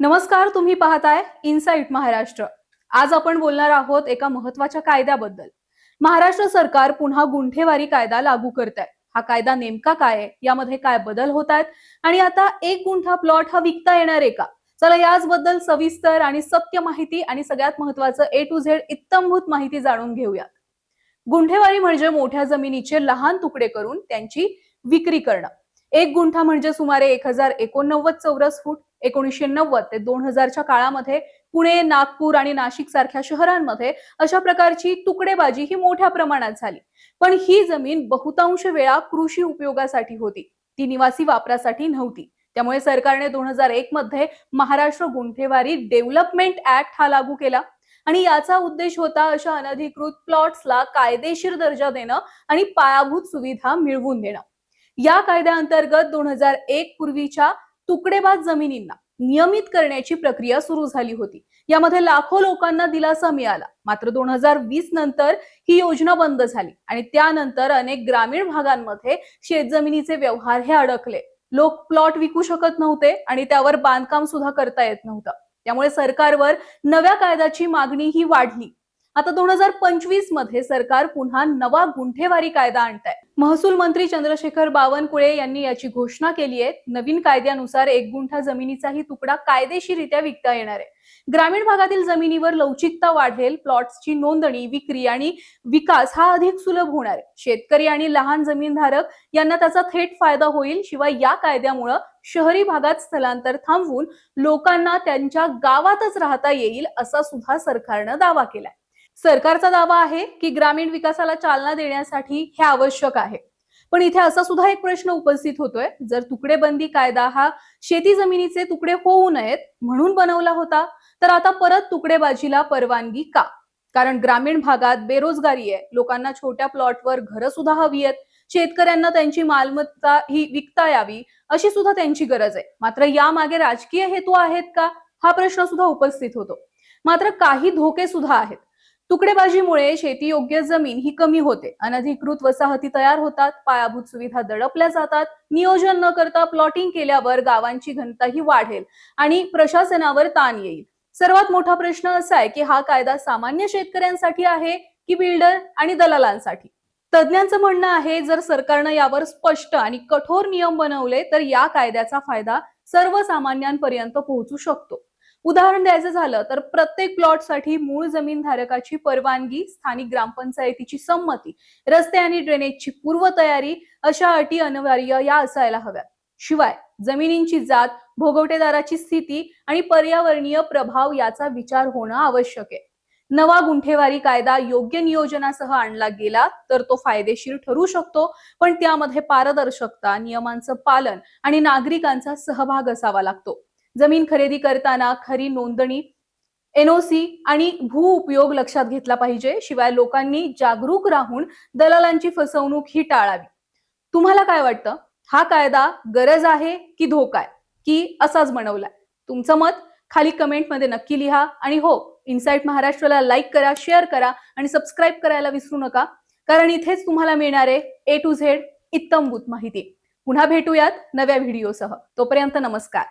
नमस्कार तुम्ही पाहताय इनसाइट महाराष्ट्र. आज आपण बोलणार आहोत एका महत्त्वाच्या कायद्याबद्दल. महाराष्ट्र सरकार पुन्हा गुंठेवारी कायदा लागू करत आहे हा कायदा नेमका काय आहे? यामध्ये काय बदल होत आहेत आणि आता एक गुंठा प्लॉट हा विकता येणार आहे का? चला याचबद्दल सविस्तर आणि सत्य माहिती आणि सगळ्यात महत्वाचं ए टू झेड इत्तमभूत माहिती जाणून घेऊयात. गुंठेवारी म्हणजे मोठ्या जमिनीचे लहान तुकडे करून त्यांची विक्री करणं. एक गुंठा म्हणजे सुमारे एक हजार एकोणनव्वद चौरस फूट एकोणीसशे नव्वद ते दोन हजारच्या काळामध्ये पुणे नागपूर आणि नाशिक सारख्या शहरांमध्ये अशा प्रकारची तुकडेबाजी ही मोठ्या प्रमाणात झाली. पण ही जमीन बहुतांश वेळा कृषी उपयोगासाठी होती. ती निवासी वापरासाठी नव्हती. त्यामुळे सरकारने दोन हजार एक मध्ये महाराष्ट्र गुंठेवारी डेव्हलपमेंट ऍक्ट हा लागू केला. आणि याचा उद्देश होता अशा अनधिकृत प्लॉट्सला कायदेशीर दर्जा देणं आणि पायाभूत सुविधा मिळवून देणं. या कायद्याअंतर्गत दोन हजार एक पूर्वीच्या तुकडेबाज जमिनींना नियमित करण्याची प्रक्रिया सुरू झाली होती. यामध्ये लाखो लोकांना दिलासा मिळाला. मात्र दोन हजार वीस नंतर ही योजना बंद झाली आणि त्यानंतर अनेक ग्रामीण भागांमध्ये शेतजमिनीचे व्यवहार हे अडकले. लोक प्लॉट विकू शकत नव्हते आणि त्यावर बांधकाम सुद्धा करता येत नव्हतं. त्यामुळे सरकारवर नव्या कायद्याची मागणी ही वाढली. आता दोन हजार पंचवीसमध्ये सरकार पुन्हा नवा गुंठेवारी कायदा आणत आहे महसूल मंत्री चंद्रशेखर बावनकुळे यांनी याची घोषणा केली आहे. नवीन कायद्यानुसार एक गुंठा जमिनीचाही तुकडा कायदेशीरित्या विकता येणार आहे. ग्रामीण भागातील जमिनीवर लवचिकता वाढेल प्लॉट्सची नोंदणी विक्री आणि विकास हा अधिक सुलभ होणार आहे. शेतकरी आणि लहान जमीनधारक यांना त्याचा थेट फायदा होईल शिवाय या कायद्यामुळं शहरी भागात स्थलांतर थांबवून लोकांना त्यांच्या गावातच राहता येईल असा सुद्धा सरकारनं दावा केलाय. सरकारचा दावा आहे की ग्रामीण विकासाला चालना देण्यासाठी हे आवश्यक आहे. पण इथे असा सुद्धा एक प्रश्न उपस्थित होतोय जर तुकडेबंदी कायदा हा शेती जमिनीचे तुकडे होऊ नयेत म्हणून बनवला होता तर आता परत तुकडेबाजीला परवानगी का? कारण ग्रामीण भागात बेरोजगारी आहे लोकांना छोट्या प्लॉटवर घरं सुद्धा हवी आहेत शेतकऱ्यांना त्यांची मालमत्ता ही विकता यावी अशी सुद्धा त्यांची गरज आहे. मात्र यामागे राजकीय हेतू आहेत का? हा प्रश्न सुद्धा उपस्थित होतो. मात्र काही धोके सुद्धा आहेत. तुकडेबाजीमुळे शेती योग्य जमीन ही कमी होते. अनधिकृत वसाहती तयार होतात पायाभूत सुविधा दडपल्या जातात नियोजन न करता प्लॉटिंग केल्यावर गावांची घनता ही वाढेल आणि प्रशासनावर ताण येईल. सर्वात मोठा प्रश्न असा आहे की हा कायदा सामान्य शेतकऱ्यांसाठी आहे की बिल्डर आणि दलालांसाठी? तज्ज्ञांचं म्हणणं आहे जर सरकारनं यावर स्पष्ट आणि कठोर नियम बनवले तर या कायद्याचा फायदा सर्वसामान्यांपर्यंत पोहोचू शकतो. उदाहरण द्यायचं झालं तर प्रत्येक प्लॉटसाठी मूळ जमीन धारकाची परवानगी स्थानिक ग्रामपंचायतीची संमती रस्ते आणि ड्रेनेजची पूर्वतयारी अशा अटी अनिवार्य या असायला हव्यात. शिवाय जमिनींची जात भोगवटेदाराची स्थिती आणि पर्यावरणीय प्रभाव याचा विचार होणं आवश्यक आहे. नवा गुंठेवारी कायदा योग्य नियोजनासह आणला गेला तर तो फायदेशीर ठरू शकतो पण त्यामध्ये पारदर्शकता नियमांचं पालन आणि नागरिकांचा सहभाग असावा लागतो. जमीन खरेदी करताना खरी नोंदणी एनओसी आणि भू उपयोग लक्षात घेतला पाहिजे. शिवाय लोकांनी जागरूक राहून दलालांची फसवणूक ही टाळावी. तुम्हाला काय वाटतं? हा कायदा गरज आहे की धोका आहे? की असाच बनवलाय? तुमचं मत खाली कमेंटमध्ये नक्की लिहा. आणि हो इनसाईट महाराष्ट्राला लाईक करा शेअर करा आणि सबस्क्राईब करायला विसरू नका. कारण इथेच तुम्हाला मिळणार आहे ए टू झेड इत्तमभूत माहिती. पुन्हा भेटूयात नव्या व्हिडिओसह तोपर्यंत नमस्कार.